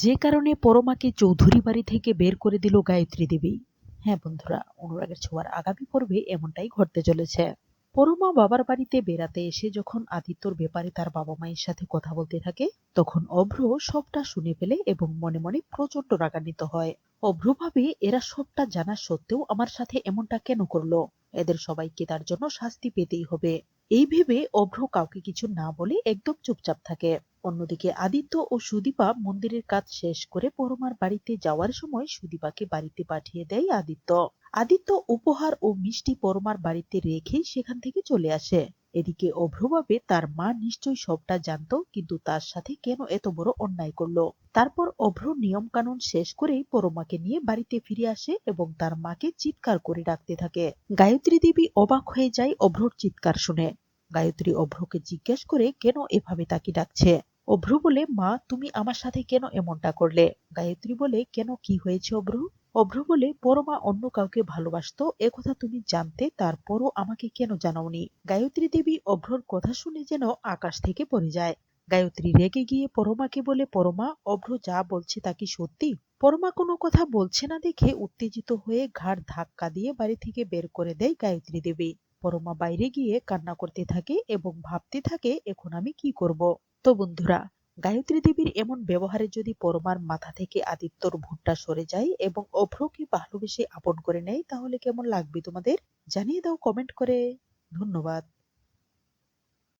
যে কারণে পরমাকে চৌধুরী বাড়ি থেকে বের করে দিল গায়ত্রী দেবী। হ্যাঁ বন্ধুরা, অনুরাগের ছোঁয়ার আগামী পর্বে এমনটাই ঘটতে চলেছে। পরমা বাবার বাড়িতে বেড়াতে এসে যখন আদিত্যর ব্যাপারে তার বাবা মায়ের সাথে কথা বলতে থাকে, তখন অভ্র সবটা শুনে ফেলে এবং মনে মনে প্রচণ্ড রাগান্বিত হয়। অভ্র ভাবে, এরা সবটা জানা সত্ত্বেও আমার সাথে এমনটা কেন করল? এদের সবাইকে তার জন্য শাস্তি পেতেই হবে। এই ভেবে অভ্র কাউকে কিছু না বলে একদম চুপচাপ থাকে। অন্যদিকে আদিত্য ও সুদীপা মন্দিরের কাজ শেষ করে পরমার বাড়িতে যাওয়ার সময় সুদীপাকে বাড়িতে পাঠিয়ে দেয় আদিত্য। আদিত্য উপহার ও মিষ্টি পরমার বাড়িতে রেখে সেখান থেকে চলে আসে। এদিকে অভ্রভাবে তার মা নিশ্চয়ই সবটা জানতো, কিন্তু তার সাথে কেন এত বড় অন্যায় করল? তারপর অভ্র নিয়ম কানুন শেষ করেই পরমাকে নিয়ে বাড়িতে ফিরে আসে এবং তার মাকে চিৎকার করে ডাকতে থাকে। গায়ত্রী দেবী অবাক হয়ে যায় অভ্রর চিৎকার শুনে। গায়ত্রী অভ্রকে জিজ্ঞেস করে কেন এভাবে তাকে ডাকছে? অভ্র বলে, মা, তুমি আমার সাথে কেন এমনটা করলে? গায়ত্রী বলে, কেন কি হয়েছে অভ্র? অভ্র বলে পরমা অন্য কাউকে ভালোবাসতো একথা তুমি জানতে, তারপরও আমাকে কেন জানাওনি? গায়ত্রী দেবী অভ্রর কথা শুনে যেন আকাশ থেকে পড়ে যায়। গায়ত্রী রেগে গিয়ে পরমাকে বলে, পরমা, অভ্র যা বলছে তা কি সত্যি? পরমা কোনো কথা বলছে না দেখে উত্তেজিত হয়ে ঘাড় ধাক্কা দিয়ে বাড়ি থেকে বের করে দেয় গায়ত্রী দেবী। পরমা বাইরে গিয়ে কান্না করতে থাকে এবং ভাবতে থাকে, এখন আমি কি করব? তো বন্ধুরা, গায়ত্রী দেবীর এমন ব্যবহারে যদি পরমার মাথা থেকে আদিত্যর ভুট্টা সরে যায় এবং অভ্রকে ভালোবেসে আপন করে নেয়, তাহলে কেমন লাগবে তোমাদের? জানিয়ে দাও কমেন্ট করে। ধন্যবাদ।